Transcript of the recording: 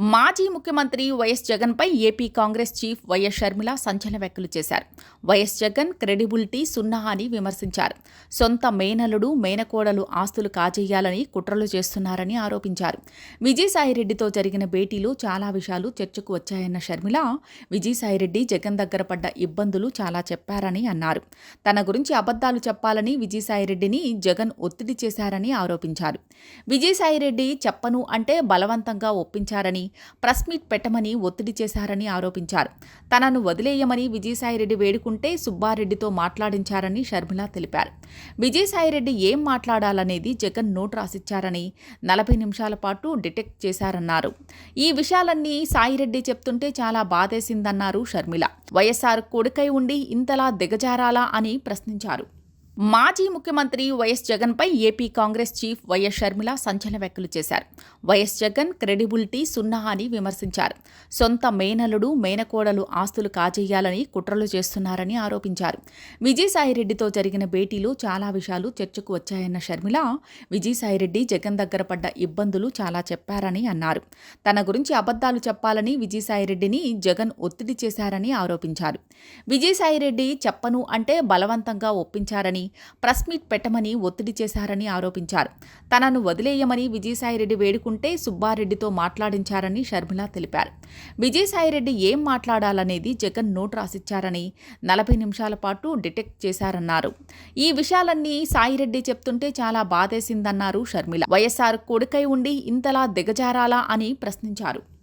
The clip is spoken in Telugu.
మాజీ ముఖ్యమంత్రి వైఎస్ జగన్పై AP Congress chief YS Sharmila సంచలన వ్యాఖ్యలు చేశారు. వైఎస్ జగన్ క్రెడిబిలిటీ సున్నా అని విమర్శించారు. సొంత మేనలుడు మేనకోడలు ఆస్తులు కాజేయాలని కుట్రలు చేస్తున్నారని ఆరోపించారు. విజయసాయిరెడ్డితో జరిగిన భేటీలో చాలా విషయాలు చర్చకు వచ్చాయన్న షర్మిల విజయసాయిరెడ్డి జగన్ దగ్గర పడ్డ ఇబ్బందులు చాలా చెప్పారని అన్నారు. తన గురించి అబద్ధాలు చెప్పాలని విజయసాయిరెడ్డిని జగన్ ఒత్తిడి చేశారని ఆరోపించారు. విజయసాయిరెడ్డి చెప్పను అంటే బలవంతంగా ఒప్పించారని ప్రెస్ మీట్ పెట్టమని ఒత్తిడి చేశారని ఆరోపించారు. తనను వదిలేయమని విజయసాయిరెడ్డి వేడుకుంటే సుబ్బారెడ్డితో మాట్లాడించారని షర్మిల తెలిపారు. విజయసాయిరెడ్డి ఏం మాట్లాడాలనేది జగన్ నోట్ రాసిచ్చారని నలభై నిమిషాల పాటు డిటెక్ట్ చేశారన్నారు. ఈ విషయాలన్నీ సాయిరెడ్డి చెప్తుంటే చాలా బాధేసిందన్నారు షర్మిల. వైఎస్ఆర్ కొడుకై ఉండి ఇంతలా దిగజారాలా అని ప్రశ్నించారు. మాజీ ముఖ్యమంత్రి వైఎస్ జగన్పై AP Congress chief YS Sharmila సంచలన వ్యాఖ్యలు చేశారు. వైఎస్ జగన్ క్రెడిబిలిటీ సున్నా అని విమర్శించారు. సొంత మేనలుడు మేనకోడలు ఆస్తులు కాజేయాలని కుట్రలు చేస్తున్నారని ఆరోపించారు. విజయసాయిరెడ్డితో జరిగిన భేటీలో చాలా విషయాలు చర్చకు వచ్చాయన్న షర్మిల విజయసాయిరెడ్డి జగన్ దగ్గర పడ్డ ఇబ్బందులు చాలా చెప్పారని అన్నారు. తన గురించి అబద్ధాలు చెప్పాలని విజయసాయిరెడ్డిని జగన్ ఒత్తిడి చేశారని ఆరోపించారు. విజయసాయిరెడ్డి చెప్పను అంటే బలవంతంగా ఒప్పించారని ప్రెస్ మీట్ పెట్టమని ఒత్తిడి చేశారని ఆరోపించారు. తనను వదిలేయమని విజయసాయిరెడ్డి వేడుకుంటే సుబ్బారెడ్డితో మాట్లాడించారని షర్మిల తెలిపారు. విజయసాయిరెడ్డి ఏం మాట్లాడాలనేది జగన్ నోట్ రాసిచ్చారని నలభై నిమిషాల పాటు డిటెక్ట్ చేశారన్నారు. ఈ విషయాలన్నీ సాయిరెడ్డి చెప్తుంటే చాలా బాధేసిందన్నారు షర్మిల. వైఎస్ఆర్ కొడుకై ఉండి ఇంతలా దిగజారాలా అని ప్రశ్నించారు.